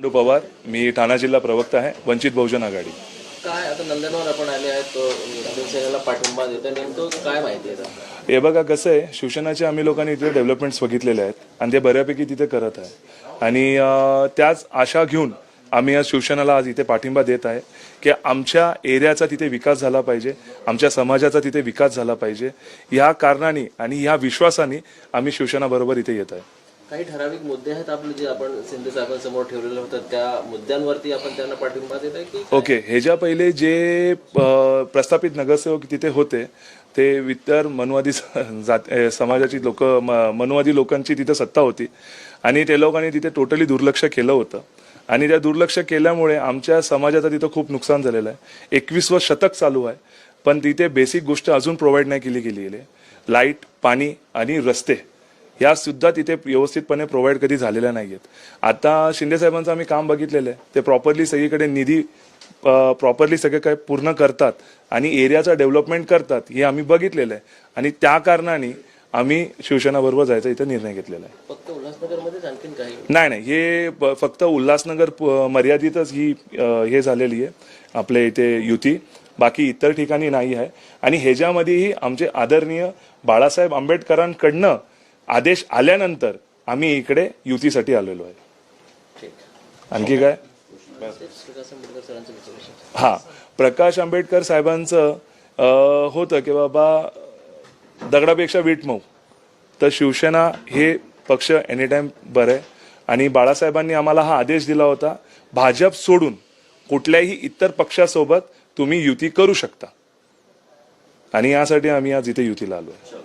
पांडू पवार मी ठाणा जिल्हा प्रवक्ता आहे वंचित बहुजन आघाडी. काय आता नंदनवर आपण आले आहेत तो शिवसेनेला पाठिंबा देतो नेमकं काय माहिती आहे? हे बघा कसं आहे शिवसेनाचे आम्ही लोकांनी इथे डेव्हलपमेंट्स बघितलेले आहेत आणि ते बऱ्यापैकी तिथे करत आहे. आणि अं, त्याच आशा घेऊन आम्ही आज शिवसेनेला आज इथे पाठिंबा देत आहे की आमच्या एरियाचा तिथे विकास झाला पाहिजे आमच्या समाजाचा तिथे विकास झाला पाहिजे. या कारणाने आणि या विश्वासाने आम्ही शिवसेनाबरोबर इथे येत आहे. काही ठराविक मुद्दे आहेत आपले जे आपण शिंदे साहेबांसमोर ठेवलेले होतं त्या मुद्द्यांवरती आपण त्यांना पाठिंबा देत आहे की ओके ह्याच्या पहिले जे प्रस्थापित नगरसेवक तिथे होते ते इतर मनवादी स- समाजाची लोक मनवादी लोकांची तिथे सत्ता होती. आणि ते लोकांनी तिथे टोटली दुर्लक्ष केलं होतं. आणि त्या दुर्लक्ष केल्यामुळे आमच्या समाजाचं तिथं खूप नुकसान झालेलं आहे. एकवीसवं शतक चालू आहे पण तिथे बेसिक गोष्ट अजून प्रोव्हाइड नाही केली गेली आहे. लाइट पाणी आणि रस्ते ह्या सुद्धा तिथे व्यवस्थितपणे प्रोव्हाइड कधी झालेल्या नाही आहेत आता शिंदे साहेबांचं आम्ही काम बघितलेलं आहे. ते प्रॉपरली सगळीकडे निधी प्रॉपरली सगळे काय पूर्ण करतात आणि एरियाचं डेव्हलपमेंट करतात हे आम्ही बघितलेलं आहे. आणि त्या कारणाने आम्ही शिवसेनाबरोबर जायचा इथं निर्णय घेतलेला आहे. फक्त उल्हासनगरमध्येच आणखीन काही? नाही नाही. हे फक्त उल्हासनगर मर्यादितच ही हे झालेली आहे आपल्या इथे युती. बाकी इतर ठिकाणी नाही आहे. आणि ह्याच्यामध्येही आमचे आदरणीय बाळासाहेब आंबेडकरांकडनं आदेश आल्यानंतर आम्ही इकडे युतीसाठी आलेलो आहे. आणखी काय? हा प्रकाश आंबेडकर साहेबांचं होतं की बाबा दगडापेक्षा वीट मऊ. तर शिवसेना हे पक्ष एनीटाईम बरं आहे. आणि बाळासाहेबांनी आम्हाला हा आदेश दिला होता भाजप सोडून कुठल्याही इतर पक्षासोबत तुम्ही युती करू शकता. आणि यासाठी आम्ही आज इथे युतीला आलो आहे.